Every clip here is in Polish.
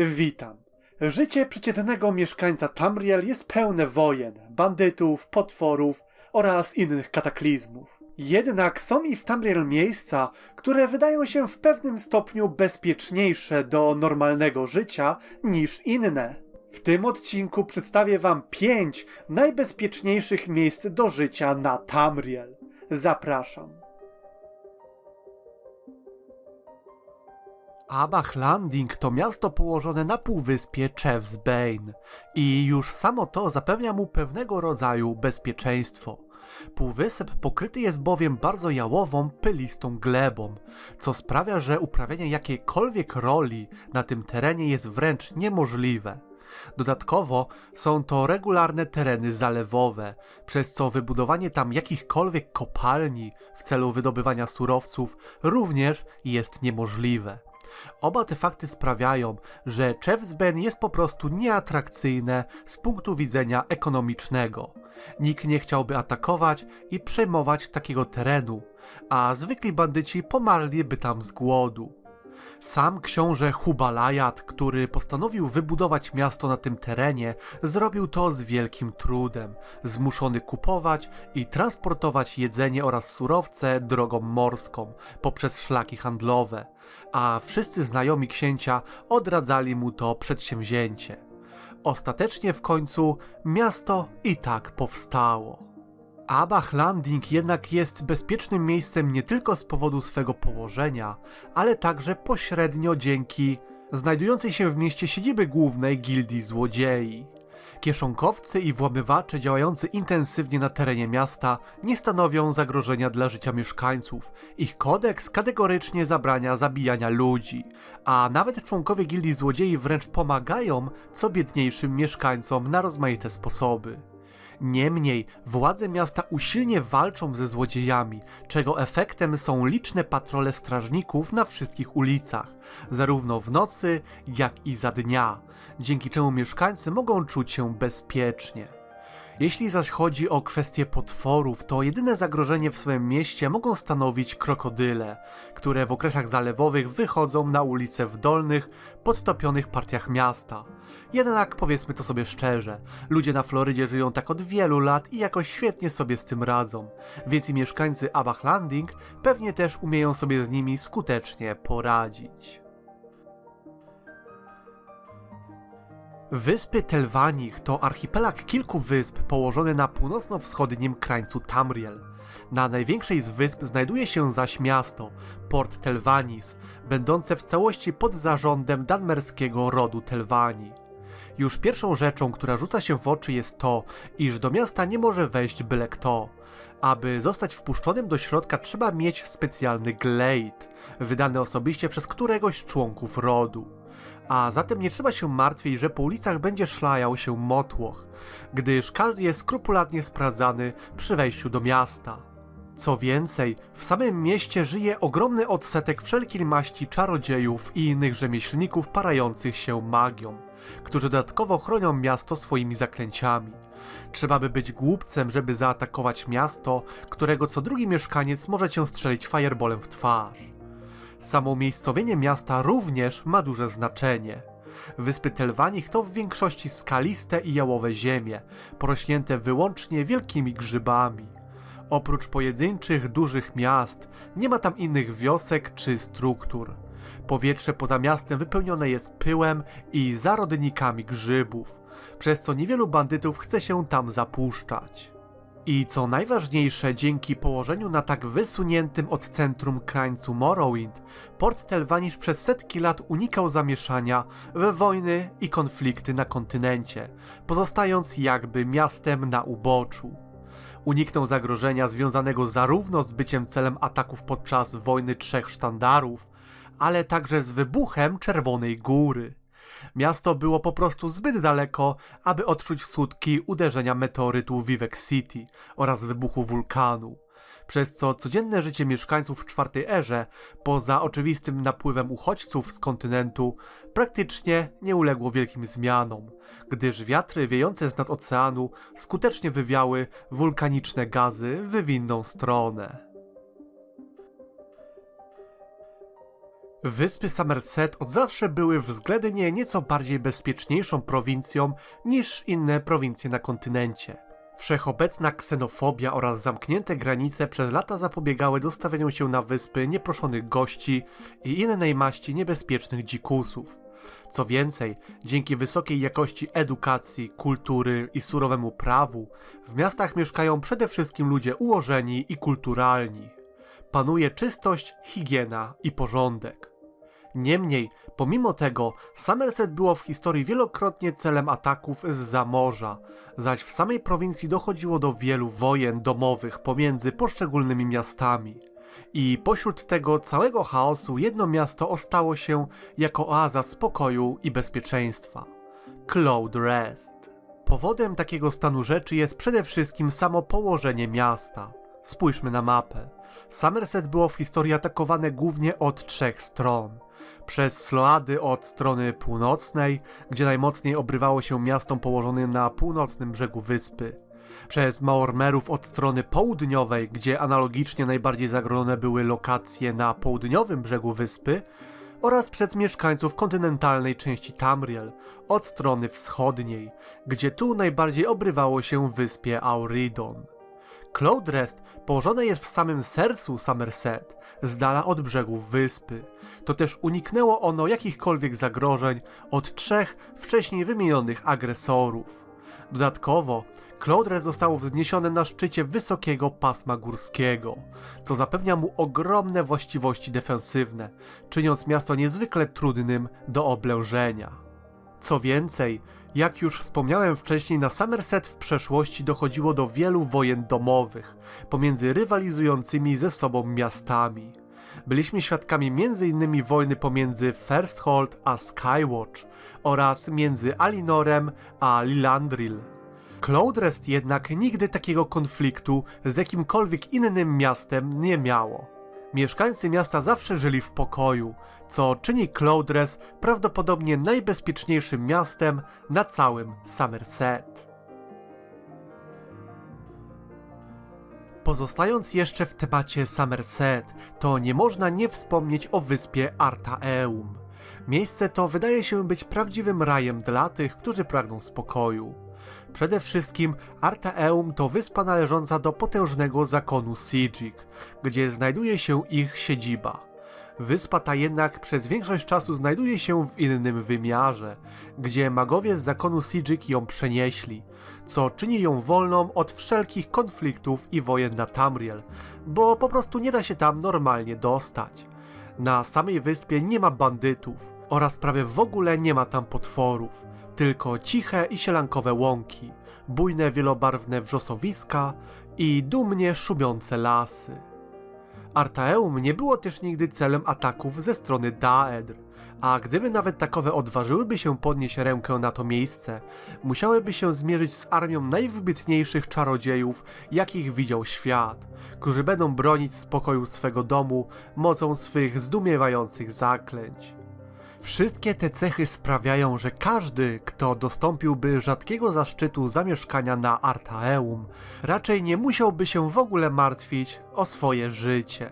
Witam. Życie przeciętnego mieszkańca Tamriel jest pełne wojen, bandytów, potworów oraz innych kataklizmów. Jednak są i w Tamriel miejsca, które wydają się w pewnym stopniu bezpieczniejsze do normalnego życia niż inne. W tym odcinku przedstawię Wam pięć najbezpieczniejszych miejsc do życia na Tamriel. Zapraszam. Abach Landing to miasto położone na półwyspie Chef's Bane i już samo to zapewnia mu pewnego rodzaju bezpieczeństwo. Półwysep pokryty jest bowiem bardzo jałową, pylistą glebą, co sprawia, że uprawianie jakiejkolwiek roli na tym terenie jest wręcz niemożliwe. Dodatkowo są to regularne tereny zalewowe, przez co wybudowanie tam jakichkolwiek kopalni w celu wydobywania surowców również jest niemożliwe. Oba te fakty sprawiają, że Chefsben jest po prostu nieatrakcyjne z punktu widzenia ekonomicznego. Nikt nie chciałby atakować i przejmować takiego terenu, a zwykli bandyci pomarliby tam z głodu. Sam książę Hubalajat, który postanowił wybudować miasto na tym terenie, zrobił to z wielkim trudem, zmuszony kupować i transportować jedzenie oraz surowce drogą morską poprzez szlaki handlowe, a wszyscy znajomi księcia odradzali mu to przedsięwzięcie. Ostatecznie w końcu miasto i tak powstało. Abach Landing jednak jest bezpiecznym miejscem nie tylko z powodu swego położenia, ale także pośrednio dzięki znajdującej się w mieście siedziby głównej gildii złodziei. Kieszonkowcy i włamywacze działający intensywnie na terenie miasta nie stanowią zagrożenia dla życia mieszkańców. Ich kodeks kategorycznie zabrania zabijania ludzi, a nawet członkowie gildii złodziei wręcz pomagają co biedniejszym mieszkańcom na rozmaite sposoby. Niemniej władze miasta usilnie walczą ze złodziejami, czego efektem są liczne patrole strażników na wszystkich ulicach, zarówno w nocy, jak i za dnia, dzięki czemu mieszkańcy mogą czuć się bezpiecznie. Jeśli zaś chodzi o kwestie potworów, to jedyne zagrożenie w swoim mieście mogą stanowić krokodyle, które w okresach zalewowych wychodzą na ulice w dolnych, podtopionych partiach miasta. Jednak powiedzmy to sobie szczerze, ludzie na Florydzie żyją tak od wielu lat i jakoś świetnie sobie z tym radzą, więc i mieszkańcy Abach Landing pewnie też umieją sobie z nimi skutecznie poradzić. Wyspy Telvanich to archipelag kilku wysp położony na północno-wschodnim krańcu Tamriel. Na największej z wysp znajduje się zaś miasto, Port Telvanis, będące w całości pod zarządem danmerskiego rodu Telvani. Już pierwszą rzeczą, która rzuca się w oczy jest to, iż do miasta nie może wejść byle kto. Aby zostać wpuszczonym do środka trzeba mieć specjalny glade, wydany osobiście przez któregoś z członków rodu. A zatem nie trzeba się martwić, że po ulicach będzie szlajał się motłoch, gdyż każdy jest skrupulatnie sprawdzany przy wejściu do miasta. Co więcej, w samym mieście żyje ogromny odsetek wszelkiej maści czarodziejów i innych rzemieślników parających się magią, którzy dodatkowo chronią miasto swoimi zaklęciami. Trzeba by być głupcem, żeby zaatakować miasto, którego co drugi mieszkaniec może cię strzelić fireballem w twarz. Samo umiejscowienie miasta również ma duże znaczenie. Wyspy Telwanich to w większości skaliste i jałowe ziemie, porośnięte wyłącznie wielkimi grzybami. Oprócz pojedynczych, dużych miast, nie ma tam innych wiosek czy struktur. Powietrze poza miastem wypełnione jest pyłem i zarodnikami grzybów, przez co niewielu bandytów chce się tam zapuszczać. I co najważniejsze, dzięki położeniu na tak wysuniętym od centrum krańcu Morrowind, Port Telvanish przez setki lat unikał zamieszania we wojny i konflikty na kontynencie, pozostając jakby miastem na uboczu. Uniknął zagrożenia związanego zarówno z byciem celem ataków podczas wojny trzech sztandarów, ale także z wybuchem Czerwonej Góry. Miasto było po prostu zbyt daleko, aby odczuć skutki uderzenia meteorytu Vivek City oraz wybuchu wulkanu. Przez co codzienne życie mieszkańców w czwartej erze, poza oczywistym napływem uchodźców z kontynentu, praktycznie nie uległo wielkim zmianom, gdyż wiatry wiejące z nad oceanu skutecznie wywiały wulkaniczne gazy w inną stronę. Wyspy Somerset od zawsze były względnie nieco bardziej bezpieczniejszą prowincją niż inne prowincje na kontynencie. Wszechobecna ksenofobia oraz zamknięte granice przez lata zapobiegały dostawianiu się na wyspy nieproszonych gości i innej maści niebezpiecznych dzikusów. Co więcej, dzięki wysokiej jakości edukacji, kultury i surowemu prawu, w miastach mieszkają przede wszystkim ludzie ułożeni i kulturalni. Panuje czystość, higiena i porządek. Niemniej, pomimo tego, Somerset było w historii wielokrotnie celem ataków z morza, zaś w samej prowincji dochodziło do wielu wojen domowych pomiędzy poszczególnymi miastami. I pośród tego całego chaosu jedno miasto ostało się jako oaza spokoju i bezpieczeństwa. Cloud Rest. Powodem takiego stanu rzeczy jest przede wszystkim samo położenie miasta. Spójrzmy na mapę. Somerset było w historii atakowane głównie od trzech stron. Przez Sloady od strony północnej, gdzie najmocniej obrywało się miastom położonym na północnym brzegu wyspy. Przez Maormerów od strony południowej, gdzie analogicznie najbardziej zagrożone były lokacje na południowym brzegu wyspy, oraz przez mieszkańców kontynentalnej części Tamriel od strony wschodniej, gdzie tu najbardziej obrywało się wyspie Auridon. Cloudrest położone jest w samym sercu Somerset, z dala od brzegów wyspy. To też uniknęło ono jakichkolwiek zagrożeń od trzech wcześniej wymienionych agresorów. Dodatkowo, Cloudrest zostało wzniesione na szczycie wysokiego pasma górskiego, co zapewnia mu ogromne właściwości defensywne, czyniąc miasto niezwykle trudnym do oblężenia. Co więcej, jak już wspomniałem wcześniej, na Somerset w przeszłości dochodziło do wielu wojen domowych pomiędzy rywalizującymi ze sobą miastami. Byliśmy świadkami m.in. wojny pomiędzy Firsthold a Skywatch oraz między Alinorem a Lilandril. Cloudrest jednak nigdy takiego konfliktu z jakimkolwiek innym miastem nie miało. Mieszkańcy miasta zawsze żyli w pokoju, co czyni Cloudress prawdopodobnie najbezpieczniejszym miastem na całym Somerset. Pozostając jeszcze w temacie Somerset, to nie można nie wspomnieć o wyspie Artaeum. Miejsce to wydaje się być prawdziwym rajem dla tych, którzy pragną spokoju. Przede wszystkim Artaeum to wyspa należąca do potężnego zakonu Sijik, gdzie znajduje się ich siedziba. Wyspa ta jednak przez większość czasu znajduje się w innym wymiarze, gdzie magowie z zakonu Sijik ją przenieśli, co czyni ją wolną od wszelkich konfliktów i wojen na Tamriel, bo po prostu nie da się tam normalnie dostać. Na samej wyspie nie ma bandytów oraz prawie w ogóle nie ma tam potworów, tylko ciche i sielankowe łąki, bujne wielobarwne wrzosowiska i dumnie szumiące lasy. Artaeum nie było też nigdy celem ataków ze strony Daedr, a gdyby nawet takowe odważyłyby się podnieść rękę na to miejsce, musiałyby się zmierzyć z armią najwybitniejszych czarodziejów, jakich widział świat, którzy będą bronić spokoju swego domu mocą swych zdumiewających zaklęć. Wszystkie te cechy sprawiają, że każdy, kto dostąpiłby rzadkiego zaszczytu zamieszkania na Artaeum, raczej nie musiałby się w ogóle martwić o swoje życie.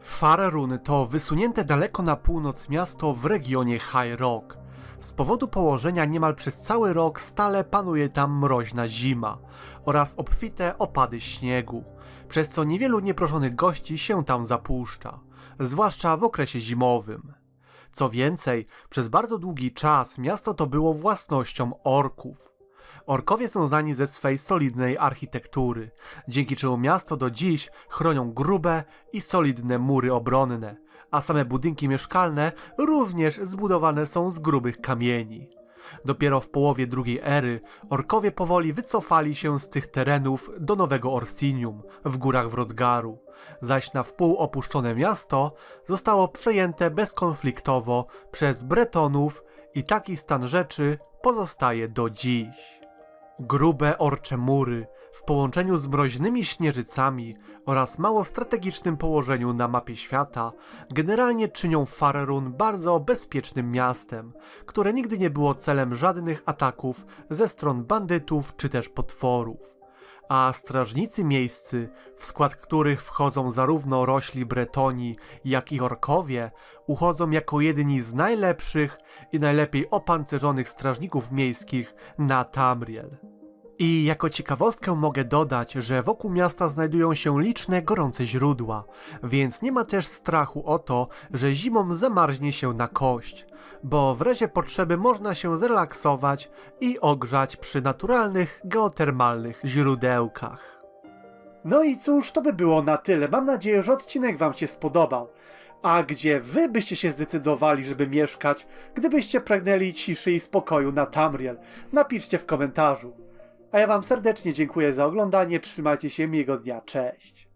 Farerun to wysunięte daleko na północ miasto w regionie High Rock. Z powodu położenia niemal przez cały rok stale panuje tam mroźna zima oraz obfite opady śniegu, przez co niewielu nieproszonych gości się tam zapuszcza, zwłaszcza w okresie zimowym. Co więcej, przez bardzo długi czas miasto to było własnością orków. Orkowie są znani ze swej solidnej architektury, dzięki czemu miasto do dziś chronią grube i solidne mury obronne, a same budynki mieszkalne również zbudowane są z grubych kamieni. Dopiero w połowie drugiej ery orkowie powoli wycofali się z tych terenów do Nowego Orsinium w górach Wrodgaru, zaś na wpół opuszczone miasto zostało przejęte bezkonfliktowo przez Bretonów i taki stan rzeczy pozostaje do dziś. Grube orcze mury w połączeniu z mroźnymi śnieżycami oraz mało strategicznym położeniu na mapie świata generalnie czynią Farerun bardzo bezpiecznym miastem, które nigdy nie było celem żadnych ataków ze stron bandytów czy też potworów. A strażnicy miejscy, w skład których wchodzą zarówno rośli Bretonii, jak i orkowie, uchodzą jako jedni z najlepszych i najlepiej opancerzonych strażników miejskich na Tamriel. I jako ciekawostkę mogę dodać, że wokół miasta znajdują się liczne gorące źródła, więc nie ma też strachu o to, że zimą zamarznie się na kość, bo w razie potrzeby można się zrelaksować i ogrzać przy naturalnych, geotermalnych źródełkach. No i cóż, to by było na tyle. Mam nadzieję, że odcinek Wam się spodobał. A gdzie Wy byście się zdecydowali, żeby mieszkać, gdybyście pragnęli ciszy i spokoju na Tamriel? Napiszcie w komentarzu. A ja Wam serdecznie dziękuję za oglądanie. Trzymajcie się, miłego dnia. Cześć.